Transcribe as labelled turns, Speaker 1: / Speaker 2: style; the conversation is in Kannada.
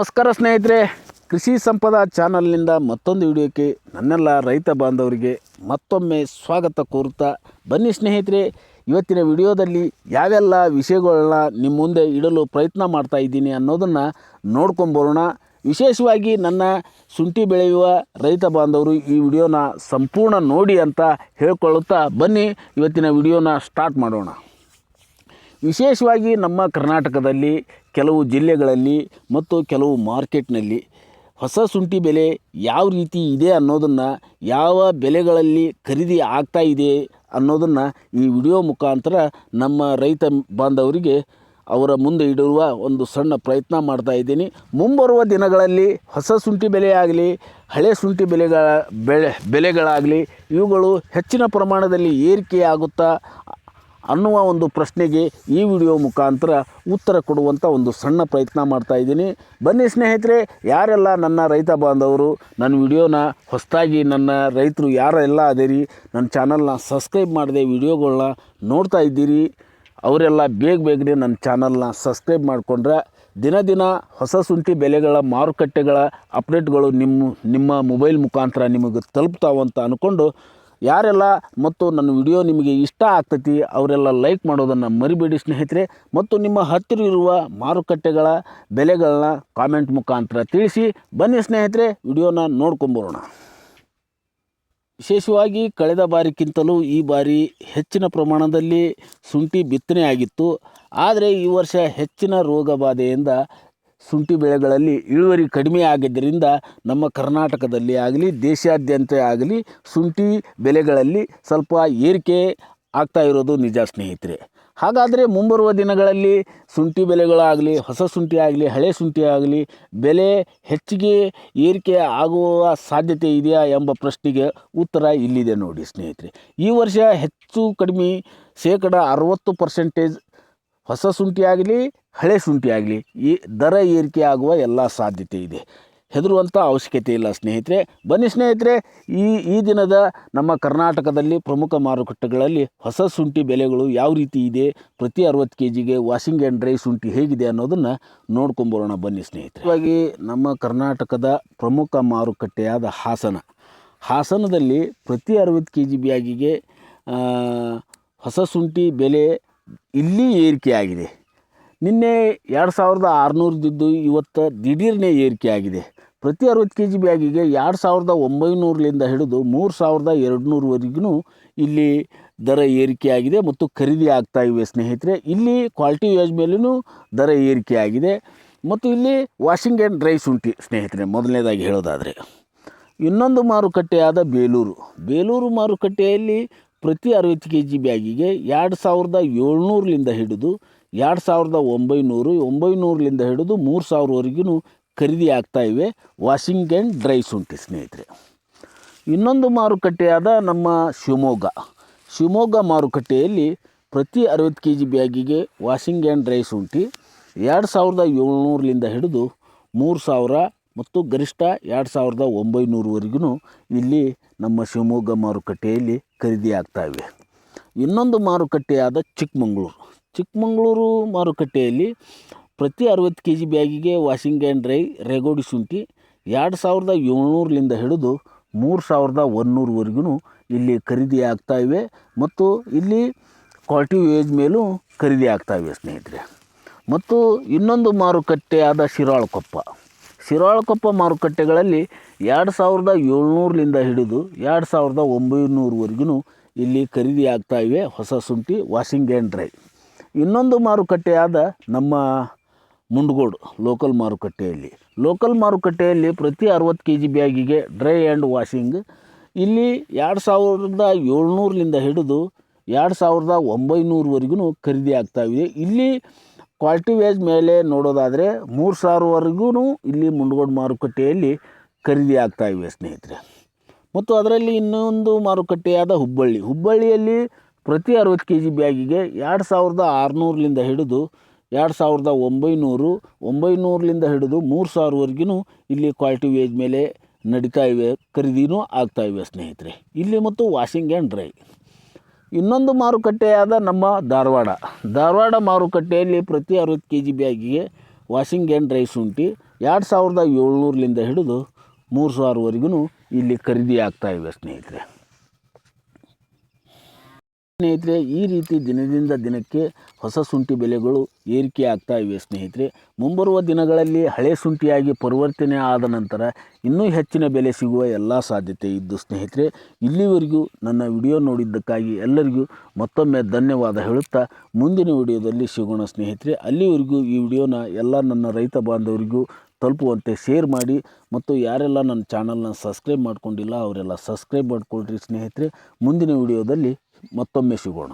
Speaker 1: ನಮಸ್ಕಾರ ಸ್ನೇಹಿತರೆ, ಕೃಷಿ ಸಂಪದ ಚಾನಲ್ನಿಂದ ಮತ್ತೊಂದು ವಿಡಿಯೋಕ್ಕೆ ನನ್ನೆಲ್ಲ ರೈತ ಬಾಂಧವರಿಗೆ ಮತ್ತೊಮ್ಮೆ ಸ್ವಾಗತ ಕೋರುತ್ತಾ ಬನ್ನಿ ಸ್ನೇಹಿತರೆ, ಇವತ್ತಿನ ವಿಡಿಯೋದಲ್ಲಿ ಯಾವೆಲ್ಲ ವಿಷಯಗಳನ್ನ ನಿಮ್ಮ ಮುಂದೆ ಇಡಲು ಪ್ರಯತ್ನ ಮಾಡ್ತಾ ಇದ್ದೀನಿ ಅನ್ನೋದನ್ನು ನೋಡ್ಕೊಂಬರೋಣ ವಿಶೇಷವಾಗಿ ನನ್ನ ಶುಂಠಿ ಬೆಳೆಯುವ ರೈತ ಬಾಂಧವರು ಈ ವಿಡಿಯೋನ ಸಂಪೂರ್ಣ ನೋಡಿ ಅಂತ ಹೇಳ್ಕೊಳ್ಳುತ್ತಾ ಬನ್ನಿ, ಇವತ್ತಿನ ವಿಡಿಯೋನ ಸ್ಟಾರ್ಟ್ ಮಾಡೋಣ. ವಿಶೇಷವಾಗಿ ನಮ್ಮ ಕರ್ನಾಟಕದಲ್ಲಿ ಕೆಲವು ಜಿಲ್ಲೆಗಳಲ್ಲಿ ಮತ್ತು ಕೆಲವು ಮಾರ್ಕೆಟ್ನಲ್ಲಿ ಹೊಸ ಶುಂಠಿ ಬೆಲೆ ಯಾವ ರೀತಿ ಇದೆ ಅನ್ನೋದನ್ನು ಯಾವ ಬೆಲೆಗಳಲ್ಲಿ ಖರೀದಿ ಆಗ್ತಾ ಇದೆ ಅನ್ನೋದನ್ನು ಈ ವಿಡಿಯೋ ಮುಖಾಂತರ ನಮ್ಮ ರೈತ ಬಾಂಧವರಿಗೆ ಅವರ ಮುಂದೆ ಇಡುವ ಒಂದು ಸಣ್ಣ ಪ್ರಯತ್ನ ಮಾಡ್ತಾ ಇದ್ದೀನಿ. ಮುಂಬರುವ ದಿನಗಳಲ್ಲಿ ಹೊಸ ಶುಂಠಿ ಬೆಲೆ ಆಗಲಿ ಹಳೆ ಶುಂಠಿ ಬೆಲೆಗಳ ಬೆಳೆ ಬೆಲೆಗಳಾಗಲಿ, ಇವುಗಳು ಹೆಚ್ಚಿನ ಪ್ರಮಾಣದಲ್ಲಿ ಏರಿಕೆ ಆಗುತ್ತಾ ಅನ್ನುವ ಒಂದು ಪ್ರಶ್ನೆಗೆ ಈ ವಿಡಿಯೋ ಮುಖಾಂತರ ಉತ್ತರ ಕೊಡುವಂಥ ಒಂದು ಸಣ್ಣ ಪ್ರಯತ್ನ ಮಾಡ್ತಾ ಇದ್ದೀನಿ. ಬನ್ನಿ ಸ್ನೇಹಿತರೆ, ಯಾರೆಲ್ಲ ನನ್ನ ರೈತ ಬಾಂಧವರು, ನನ್ನ ವಿಡಿಯೋನ ಹೊಸದಾಗಿ ನನ್ನ ರೈತರು ಯಾರೆಲ್ಲ ಅದೇರಿ, ನನ್ನ ಚಾನಲ್ನ ಸಬ್ಸ್ಕ್ರೈಬ್ ಮಾಡದೆ ವಿಡಿಯೋಗಳನ್ನ ನೋಡ್ತಾ ಇದ್ದೀರಿ, ಅವರೆಲ್ಲ ಬೇಗ ಬೇಗನೆ ನನ್ನ ಚಾನಲ್ನ ಸಬ್ಸ್ಕ್ರೈಬ್ ಮಾಡಿಕೊಂಡ್ರೆ ದಿನ ದಿನ ಹೊಸ ಶುಂಠಿ ಬೆಲೆಗಳ ಮಾರುಕಟ್ಟೆಗಳ ಅಪ್ಡೇಟ್ಗಳು ನಿಮ್ಮ ನಿಮ್ಮ ಮೊಬೈಲ್ ಮುಖಾಂತರ ನಿಮಗೆ ತಲುಪ್ತಾವಂತ ಅಂದ್ಕೊಂಡು ಯಾರೆಲ್ಲ ಮತ್ತು ನನ್ನ ವಿಡಿಯೋ ನಿಮಗೆ ಇಷ್ಟ ಆಗ್ತೈತಿ, ಅವರೆಲ್ಲ ಲೈಕ್ ಮಾಡೋದನ್ನು ಮರಿಬೇಡಿ ಸ್ನೇಹಿತರೆ. ಮತ್ತು ನಿಮ್ಮ ಹತ್ತಿರ ಇರುವ ಮಾರುಕಟ್ಟೆಗಳ ಬೆಲೆಗಳನ್ನ ಕಾಮೆಂಟ್ ಮುಖಾಂತರ ತಿಳಿಸಿ. ಬನ್ನಿ ಸ್ನೇಹಿತರೆ, ವಿಡಿಯೋನ ನೋಡ್ಕೊಂಬರೋಣ ವಿಶೇಷವಾಗಿ ಕಳೆದ ಬಾರಿಗಿಂತಲೂ ಈ ಬಾರಿ ಹೆಚ್ಚಿನ ಪ್ರಮಾಣದಲ್ಲಿ ಶುಂಠಿ ಬಿತ್ತನೆ ಆಗಿತ್ತು ಆದರೆ ಈ ವರ್ಷ ಹೆಚ್ಚಿನ ರೋಗ ಬಾಧೆಯಿಂದ ಶುಂಠಿ ಬೆಳೆಗಳಲ್ಲಿ ಇಳುವರಿ ಕಡಿಮೆ ಆಗಿದ್ದರಿಂದ ನಮ್ಮ ಕರ್ನಾಟಕದಲ್ಲಿ ಆಗಲಿ, ದೇಶಾದ್ಯಂತ ಆಗಲಿ ಶುಂಠಿ ಬೆಲೆಗಳಲ್ಲಿ ಸ್ವಲ್ಪ ಏರಿಕೆ ಆಗ್ತಾ ಇರೋದು ನಿಜ ಸ್ನೇಹಿತರೆ. ಹಾಗಾದರೆ ಮುಂಬರುವ ದಿನಗಳಲ್ಲಿ ಶುಂಠಿ ಬೆಲೆಗಳಾಗಲಿ ಹೊಸ ಶುಂಠಿ ಆಗಲಿ, ಹಳೆ ಶುಂಠಿ ಆಗಲಿ, ಬೆಲೆ ಹೆಚ್ಚಿಗೆ ಏರಿಕೆ ಆಗುವ ಸಾಧ್ಯತೆ ಇದೆಯಾ ಎಂಬ ಪ್ರಶ್ನೆಗೆ ಉತ್ತರ ಇಲ್ಲಿದೆ ನೋಡಿ ಸ್ನೇಹಿತರೆ. ಈ ವರ್ಷ ಹೆಚ್ಚು ಕಡಿಮೆ ಶೇಕಡ ಅರವತ್ತು ಪರ್ಸೆಂಟೇಜ್ ಹೊಸ ಶುಂಠಿ ಆಗಲಿ, ಹಳೆ ಶುಂಠಿ ಆಗಲಿ, ಈ ದರ ಏರಿಕೆ ಆಗುವ ಎಲ್ಲ ಸಾಧ್ಯತೆ ಇದೆ. ಹೆದರುವಂಥ ಅವಶ್ಯಕತೆ ಇಲ್ಲ ಸ್ನೇಹಿತರೆ. ಬನ್ನಿ ಸ್ನೇಹಿತರೆ, ಈ ಈ ದಿನದ ನಮ್ಮ ಕರ್ನಾಟಕದಲ್ಲಿ ಪ್ರಮುಖ ಮಾರುಕಟ್ಟೆಗಳಲ್ಲಿ ಹೊಸ ಶುಂಠಿ ಬೆಲೆಗಳು ಯಾವ ರೀತಿ ಇದೆ, ಪ್ರತಿ ಅರವತ್ತು ಕೆ ಜಿಗೆ ವಾಷಿಂಗ್ ಆ್ಯಂಡ್ ಡ್ರೈ ಶುಂಠಿ ಹೇಗಿದೆ ಅನ್ನೋದನ್ನು ನೋಡ್ಕೊಂಬರೋಣ ಬನ್ನಿ ಸ್ನೇಹಿತರೆ. ಹಾಗಾಗಿ ನಮ್ಮ ಕರ್ನಾಟಕದ ಪ್ರಮುಖ ಮಾರುಕಟ್ಟೆಯಾದ ಹಾಸನ. ಹಾಸನದಲ್ಲಿ ಪ್ರತಿ ಅರವತ್ತು ಕೆ ಜಿ ಬ್ಯಾಗಿಗೆ ಹೊಸ ಶುಂಠಿ ಬೆಲೆ ಇಲ್ಲಿ ಏರಿಕೆಯಾಗಿದೆ. ನಿನ್ನೆ ಎರಡು ಸಾವಿರದ ಆರುನೂರದಿದ್ದು ಇವತ್ತು ದಿಢೀರ್ನೇ ಏರಿಕೆಯಾಗಿದೆ. ಪ್ರತಿ ಅರವತ್ತು ಕೆ ಜಿ ಬ್ಯಾಗಿಗೆ ಎರಡು ಸಾವಿರದ ಒಂಬೈನೂರಲಿಂದ ಹಿಡಿದು ಮೂರು ಸಾವಿರದ ಎರಡು ನೂರವರೆಗೂ ಇಲ್ಲಿ ದರ ಏರಿಕೆಯಾಗಿದೆ ಮತ್ತು ಖರೀದಿ ಆಗ್ತಾ ಇವೆ ಸ್ನೇಹಿತರೆ. ಇಲ್ಲಿ ಕ್ವಾಲಿಟಿ ವೇಜ್ ಮೇಲೂ ದರ ಏರಿಕೆಯಾಗಿದೆ ಮತ್ತು ಇಲ್ಲಿ ವಾಷಿಂಗ್ ಆ್ಯಂಡ್ ಡ್ರೈ ಶುಂಠಿ ಸ್ನೇಹಿತರೆ, ಮೊದಲನೇದಾಗಿ ಹೇಳೋದಾದರೆ. ಇನ್ನೊಂದು ಮಾರುಕಟ್ಟೆಯಾದ ಬೇಲೂರು. ಬೇಲೂರು ಮಾರುಕಟ್ಟೆಯಲ್ಲಿ ಪ್ರತಿ ಅರವತ್ತು ಕೆ ಜಿ ಬ್ಯಾಗಿಗೆ ಎರಡು ಸಾವಿರದ ಏಳ್ನೂರಲಿಂದ ಹಿಡಿದು ಎರಡು ಸಾವಿರದ ಒಂಬೈನೂರು ಒಂಬೈನೂರಲಿಂದ ಹಿಡಿದು ಮೂರು ಸಾವಿರವರೆಗೂ ಖರೀದಿ ಆಗ್ತಾ ಇವೆ. ವಾಷಿಂಗ್ ಆ್ಯಂಡ್ ಡ್ರೈ ಶುಂಠಿ, ಸ್ನೇಹಿತರೆ. ಇನ್ನೊಂದು ಮಾರುಕಟ್ಟೆಯಾದ ನಮ್ಮ ಶಿವಮೊಗ್ಗ. ಶಿವಮೊಗ್ಗ ಮಾರುಕಟ್ಟೆಯಲ್ಲಿ ಪ್ರತಿ ಅರವತ್ತು ಕೆ ಜಿ ಬ್ಯಾಗಿಗೆ ವಾಷಿಂಗ್ ಆ್ಯಂಡ್ ಡ್ರೈ ಶುಂಠಿ ಎರಡು ಸಾವಿರದ ಏಳ್ನೂರಲಿಂದ ಹಿಡಿದು ಮೂರು ಸಾವಿರ ಮತ್ತು ಗರಿಷ್ಠ ಎರಡು ಸಾವಿರದ ಒಂಬೈನೂರವರೆಗೂ ಇಲ್ಲಿ ನಮ್ಮ ಶಿವಮೊಗ್ಗ ಮಾರುಕಟ್ಟೆಯಲ್ಲಿ ಖರೀದಿ ಆಗ್ತಾ ಇವೆ. ಇನ್ನೊಂದು ಮಾರುಕಟ್ಟೆಯಾದ ಚಿಕ್ಕಮಂಗ್ಳೂರು. ಚಿಕ್ಕಮಂಗ್ಳೂರು ಮಾರುಕಟ್ಟೆಯಲ್ಲಿ ಪ್ರತಿ ಅರವತ್ತು ಕೆ ಜಿ ಬ್ಯಾಗಿಗೆ ವಾಷಿಂಗ್ ಆ್ಯಂಡ್ ಡ್ರೈ, ರೆಗೋಡಿ ಶುಂಠಿ ಎರಡು ಸಾವಿರದ ಏಳ್ನೂರಲಿಂದ ಹಿಡಿದು ಮೂರು ಸಾವಿರದ ಒಂದುನೂರವರೆಗೂ ಇಲ್ಲಿ ಖರೀದಿ ಆಗ್ತಾ ಮತ್ತು ಇಲ್ಲಿ ಕ್ವಾಲಿಟಿ ವೇಜ್ ಮೇಲೂ ಖರೀದಿ ಆಗ್ತಾ ಸ್ನೇಹಿತರೆ. ಮತ್ತು ಇನ್ನೊಂದು ಮಾರುಕಟ್ಟೆಯಾದ ಶಿರಾಳಕೊಪ್ಪ. ಶಿರಾಳಕೊಪ್ಪ ಮಾರುಕಟ್ಟೆಗಳಲ್ಲಿ ಎರಡು ಸಾವಿರದ ಏಳ್ನೂರಲಿಂದ ಹಿಡಿದು ಎರಡು ಸಾವಿರದ ಒಂಬೈನೂರವರೆಗೂ ಇಲ್ಲಿ ಖರೀದಿ ಆಗ್ತಾ ಇವೆ ಹೊಸ ವಾಷಿಂಗ್ ಆ್ಯಂಡ್ ಡ್ರೈ. ಇನ್ನೊಂದು ಮಾರುಕಟ್ಟೆಯಾದ ನಮ್ಮ ಮುಂಡಗೋಡು ಲೋಕಲ್ ಮಾರುಕಟ್ಟೆಯಲ್ಲಿ. ಲೋಕಲ್ ಮಾರುಕಟ್ಟೆಯಲ್ಲಿ ಪ್ರತಿ ಅರವತ್ತು ಕೆ ಜಿ ಬ್ಯಾಗಿಗೆ ಡ್ರೈ ಆ್ಯಂಡ್ ವಾಷಿಂಗ್. ಇಲ್ಲಿ ಎರಡು ಸಾವಿರದ ಏಳ್ನೂರಲಿಂದ ಹಿಡಿದು ಎರಡು ಸಾವಿರದ ಒಂಬೈನೂರವರೆಗೂ ಖರೀದಿ ಇದೆ ಇಲ್ಲಿ ಕ್ವಾಲಿಟಿ ವೇಜ್ ಮೇಲೆ ನೋಡೋದಾದರೆ ಮೂರು ಸಾವಿರವರೆಗೂ ಇಲ್ಲಿ ಮುಂಡಗೋಡು ಮಾರುಕಟ್ಟೆಯಲ್ಲಿ ಖರೀದಿ ಆಗ್ತಾ ಇವೆ ಸ್ನೇಹಿತರೆ. ಮತ್ತು ಅದರಲ್ಲಿ ಇನ್ನೊಂದು ಮಾರುಕಟ್ಟೆಯಾದ ಹುಬ್ಬಳ್ಳಿ. ಹುಬ್ಬಳ್ಳಿಯಲ್ಲಿ ಪ್ರತಿ ಅರವತ್ತು ಕೆ ಜಿ ಬ್ಯಾಗಿಗೆ ಎರಡು ಸಾವಿರದ ಆರುನೂರಲಿಂದ ಹಿಡಿದು ಎರಡು ಸಾವಿರದ ಒಂಬೈನೂರು ಒಂಬೈನೂರಲಿಂದ ಹಿಡಿದು ಮೂರು ಸಾವಿರವರೆಗೂ ಇಲ್ಲಿ ಕ್ವಾಲಿಟಿ ವೇಜ್ ಮೇಲೆ ನಡೀತಾ ಇವೆ, ಖರೀದಿನೂ ಆಗ್ತಾ ಇವೆ ಸ್ನೇಹಿತರೆ. ಇಲ್ಲಿ ಮತ್ತು ವಾಷಿಂಗ್ ಆ್ಯಂಡ್ ಡ್ರೈ ಇನ್ನೊಂದು ಮಾರುಕಟ್ಟೆಯಾದ ನಮ್ಮ ಧಾರವಾಡ. ಧಾರವಾಡ ಮಾರುಕಟ್ಟೆಯಲ್ಲಿ ಪ್ರತಿ ಅರವತ್ತು ಕೆ ಜಿ ಬ್ಯಾಗಿಗೆ ವಾಷಿಂಗ್ ಆ್ಯಂಡ್ ರೈಸ್ ಶುಂಠಿ ಎರಡು ಸಾವಿರದ ಏಳ್ನೂರಲಿಂದ ಹಿಡಿದು ಮೂರು ಸಾವಿರವರೆಗೂ ಇಲ್ಲಿ ಖರೀದಿ ಆಗ್ತಾ ಇವೆ ಸ್ನೇಹಿತರೆ. ಸ್ನೇಹಿತರೆ, ಈ ರೀತಿ ದಿನದಿಂದ ದಿನಕ್ಕೆ ಹೊಸ ಶುಂಠಿ ಬೆಲೆಗಳು ಏರಿಕೆ ಆಗ್ತಾ ಇವೆ ಸ್ನೇಹಿತರೆ. ಮುಂಬರುವ ದಿನಗಳಲ್ಲಿ ಹಳೆ ಶುಂಠಿಯಾಗಿ ಪರಿವರ್ತನೆ ಆದ ನಂತರ ಇನ್ನೂ ಹೆಚ್ಚಿನ ಬೆಲೆ ಸಿಗುವ ಎಲ್ಲ ಸಾಧ್ಯತೆ ಇದ್ದು ಸ್ನೇಹಿತರೆ, ಇಲ್ಲಿವರೆಗೂ ನನ್ನ ವಿಡಿಯೋ ನೋಡಿದ್ದಕ್ಕಾಗಿ ಎಲ್ಲರಿಗೂ ಮತ್ತೊಮ್ಮೆ ಧನ್ಯವಾದ ಹೇಳುತ್ತಾ ಮುಂದಿನ ವಿಡಿಯೋದಲ್ಲಿ ಸಿಗೋಣ ಸ್ನೇಹಿತರೆ. ಅಲ್ಲಿವರೆಗೂ ಈ ವಿಡಿಯೋನ ಎಲ್ಲ ನನ್ನ ರೈತ ಬಾಂಧವರಿಗೂ ತಲುಪುವಂತೆ ಶೇರ್ ಮಾಡಿ ಮತ್ತು ಯಾರೆಲ್ಲ ನನ್ನ ಚಾನಲ್ನ ಸಬ್ಸ್ಕ್ರೈಬ್ ಮಾಡಿಕೊಂಡಿಲ್ಲ, ಅವರೆಲ್ಲ ಸಬ್ಸ್ಕ್ರೈಬ್ ಮಾಡಿಕೊಳ್ಳ್ರಿ ಸ್ನೇಹಿತರೆ. ಮುಂದಿನ ವಿಡಿಯೋದಲ್ಲಿ ಮತ್ತೊಮ್ಮೆ ಸಿಗೋಣ.